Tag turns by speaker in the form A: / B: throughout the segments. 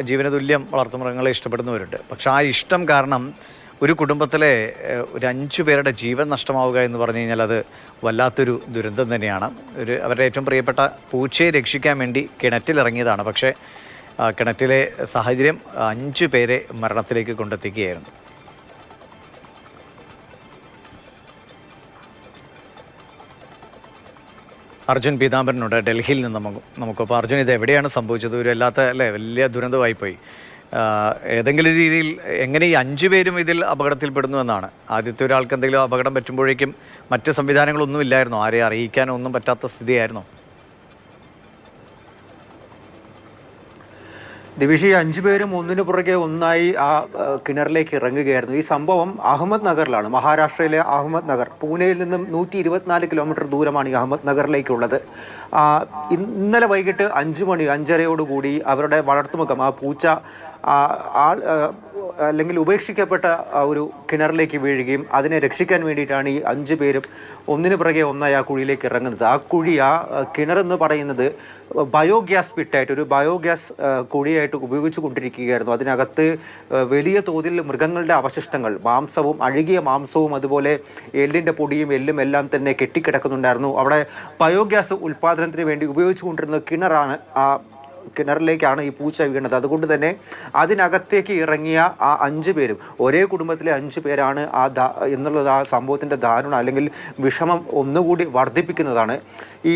A: ജീവന തുല്യം വളർത്തുമൃഗങ്ങളെ ഇഷ്ടപ്പെടുന്നവരുണ്ട്. പക്ഷെ ആ ഇഷ്ടം കാരണം ഒരു കുടുംബത്തിലെ ഒരു അഞ്ചു പേരുടെ ജീവൻ നഷ്ടമാവുക എന്ന് പറഞ്ഞു കഴിഞ്ഞാൽ അത് വല്ലാത്തൊരു ദുരന്തം തന്നെയാണ്. ഒരു അവരുടെ ഏറ്റവും പ്രിയപ്പെട്ട പൂച്ചയെ രക്ഷിക്കാൻ വേണ്ടി കിണറ്റിലിറങ്ങിയതാണ് പക്ഷേ കിണറ്റിലെ സാഹചര്യം അഞ്ചു പേരെ മരണത്തിലേക്ക് കൊണ്ടെത്തിക്കുകയായിരുന്നു. അർജുൻ പീതാംബരനുണ്ട് ഡൽഹിയിൽ നിന്ന് നമുക്ക് നമുക്കപ്പോൾ അർജുൻ ഇത് എവിടെയാണ് സംഭവിച്ചത്? ഒരു അല്ലാത്ത അല്ലേ വലിയ ദുരന്തമായി പോയി ഏതെങ്കിലും രീതിയിൽ എങ്ങനെ ഈ അഞ്ചു പേരും ഇതിൽ അപകടത്തിൽപ്പെടുന്നു എന്നാണ്. ആദ്യത്തെ ഒരാൾക്ക് എന്തെങ്കിലും അപകടം പറ്റുമ്പോഴേക്കും മറ്റ് സംവിധാനങ്ങളൊന്നും ഇല്ലായിരുന്നോ. ആരെയും അറിയിക്കാനോ ഒന്നും പറ്റാത്ത സ്ഥിതിയായിരുന്നോ.
B: ദിവിഷി അഞ്ചു പേരും ഒന്നിനു പുറകെ ഒന്നായി ആ കിണറിലേക്ക് ഇറങ്ങുകയായിരുന്നു. ഈ സംഭവം അഹമ്മദ് നഗറിലാണ്. മഹാരാഷ്ട്രയിലെ അഹമ്മദ് നഗർ. പൂനെയിൽ നിന്നും നൂറ്റി ഇരുപത്തിനാല് കിലോമീറ്റർ ദൂരമാണ് ഈ അഹമ്മദ് നഗറിലേക്കുള്ളത്. ഇന്നലെ വൈകിട്ട് അഞ്ചു മണി അഞ്ചരയോടുകൂടി അവരുടെ വളർത്തുമുഖം ആ പൂച്ച ആൾ അല്ലെങ്കിൽ ഉപേക്ഷിക്കപ്പെട്ട ആ ഒരു കിണറിലേക്ക് വീഴുകയും അതിനെ രക്ഷിക്കാൻ വേണ്ടിയിട്ടാണ് ഈ അഞ്ച് പേരും ഒന്നിനു പിറകെ ഒന്നായി ആ കുഴിയിലേക്ക് ഇറങ്ങുന്നത്. ആ കുഴി ആ കിണർ എന്ന് പറയുന്നത് ബയോഗ്യാസ് പിറ്റായിട്ട് ഒരു ബയോഗ്യാസ് കുഴിയായിട്ട് ഉപയോഗിച്ചു കൊണ്ടിരിക്കുകയായിരുന്നു. അതിനകത്ത് വലിയ തോതിൽ മൃഗങ്ങളുടെ അവശിഷ്ടങ്ങൾ മാംസവും അഴുകിയ മാംസവും അതുപോലെ എല്ലിന്റെ പൊടിയും എല്ലും എല്ലാം തന്നെ കെട്ടിക്കിടക്കുന്നുണ്ടായിരുന്നു. അവിടെ ബയോഗ്യാസ് ഉൽപ്പാദനത്തിന് വേണ്ടി ഉപയോഗിച്ചു കൊണ്ടിരുന്ന കിണറാണ് ആ കിണറിലേക്കാണ് ഈ പൂച്ച വീണത്. അതുകൊണ്ട് തന്നെ അതിനകത്തേക്ക് ഇറങ്ങിയ ആ അഞ്ച് പേരും ഒരേ കുടുംബത്തിലെ അഞ്ച് പേരാണ് ആ എന്നുള്ളത് ആ സംഭവത്തിന്റെ ദാരുണം അല്ലെങ്കിൽ വിഷമം ഒന്നുകൂടി വർദ്ധിപ്പിക്കുന്നതാണ്. ഈ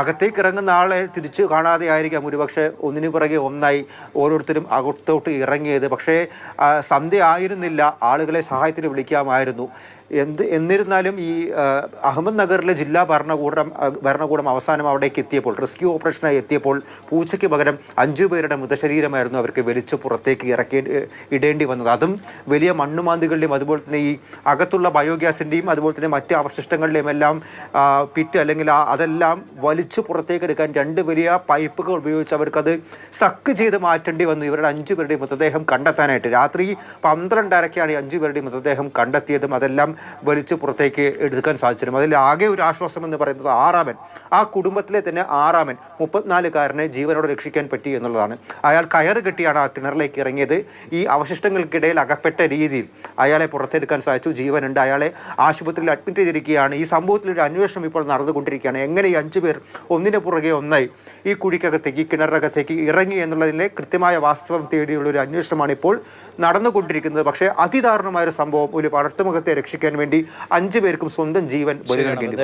B: അകത്തേക്ക് ഇറങ്ങുന്ന ആളെ തിരിച്ചു കാണാതെ ആയിരിക്കാം. ഒരുപക്ഷെ ഒന്നിനു പിറകെ ഒന്നായി ഓരോരുത്തരും അകത്തോട്ട് ഇറങ്ങിയത്. പക്ഷേ സന്ധ്യ ആയിരുന്നില്ല. ആളുകളെ സഹായത്തിന് വിളിക്കാമായിരുന്നു. എന്ത് എന്നിരുന്നാലും ഈ അഹമ്മദ് നഗറിലെ ജില്ലാ ഭരണകൂടം ഭരണകൂടം അവസാനം അവിടേക്ക് എത്തിയപ്പോൾ റെസ്ക്യൂ ഓപ്പറേഷനായി എത്തിയപ്പോൾ പൂച്ചയ്ക്ക് പകരം അഞ്ചു പേരുടെ മൃതശരീരമായിരുന്നു അവർക്ക് വലിച്ചു പുറത്തേക്ക് ഇറക്കി ഇടേണ്ടി വന്നത്. അതും വലിയ മണ്ണുമാന്തികളുടെയും അതുപോലെ തന്നെ ഈ അകത്തുള്ള ബയോഗ്യാസിന്റെയും അതുപോലെ തന്നെ മറ്റ് അവശിഷ്ടങ്ങളുടെയും എല്ലാം പിറ്റ് അല്ലെങ്കിൽ അതെല്ലാം വലിച്ചു പുറത്തേക്ക് എടുക്കാൻ രണ്ട് വലിയ പൈപ്പുകൾ ഉപയോഗിച്ച് അവർക്കത് സക്ക് ചെയ്ത് മാറ്റേണ്ടി വന്നു. ഇവരുടെ അഞ്ചു പേരുടെയും മൃതദേഹം കണ്ടെത്താനായിട്ട്. രാത്രി പന്ത്രണ്ടരയ്ക്കാണ് ഈ അഞ്ചു പേരുടെയും മൃതദേഹം കണ്ടെത്തിയതും അതെല്ലാം വലിച്ചു പുറത്തേക്ക് എടുക്കാൻ സാധിച്ചിരുന്നു അതിൽ ആകെ ഒരു ആശ്വാസം എന്ന് പറയുന്നത് ആറാമൻ. ആ കുടുംബത്തിലെ തന്നെ ആറാമൻ മുപ്പത്തിനാലുകാരനെ ജീവനോടെ രക്ഷിക്കാൻ പറ്റി എന്നുള്ളതാണ്. അയാൾ കയറ് കെട്ടിയാണ് ആ കിണറിലേക്ക് ഇറങ്ങിയത്. ഈ അവശിഷ്ടങ്ങൾക്കിടയിൽ അകപ്പെട്ട രീതിയിൽ അയാളെ പുറത്തെടുക്കാൻ സാധിച്ചു. ജീവനുണ്ട്. അയാളെ ആശുപത്രിയിൽ അഡ്മിറ്റ് ചെയ്തിരിക്കുകയാണ്. ഈ സംഭവത്തിൽ ഒരു അന്വേഷണം ഇപ്പോൾ നടന്നുകൊണ്ടിരിക്കുകയാണ്. എങ്ങനെ ഈ അഞ്ചു പേർ ഒന്നിന് പുറകെ ഒന്നായി ഈ കുഴിക്കകത്തേക്ക് ഈ കിണറിനകത്തേക്ക് ഇറങ്ങി എന്നുള്ളതിലെ കൃത്യമായ വാസ്തവം തേടിയുള്ള ഒരു അന്വേഷണമാണ് ഇപ്പോൾ നടന്നുകൊണ്ടിരിക്കുന്നത്. പക്ഷേ അതിദാരുണമായ ഒരു സംഭവം ഒരു വളർത്തുമുഖത്തെ രക്ഷിക്കാൻ വേണ്ടി അഞ്ചു പേർക്കും സ്വന്തം ജീവൻ ബലി നൽകേണ്ടി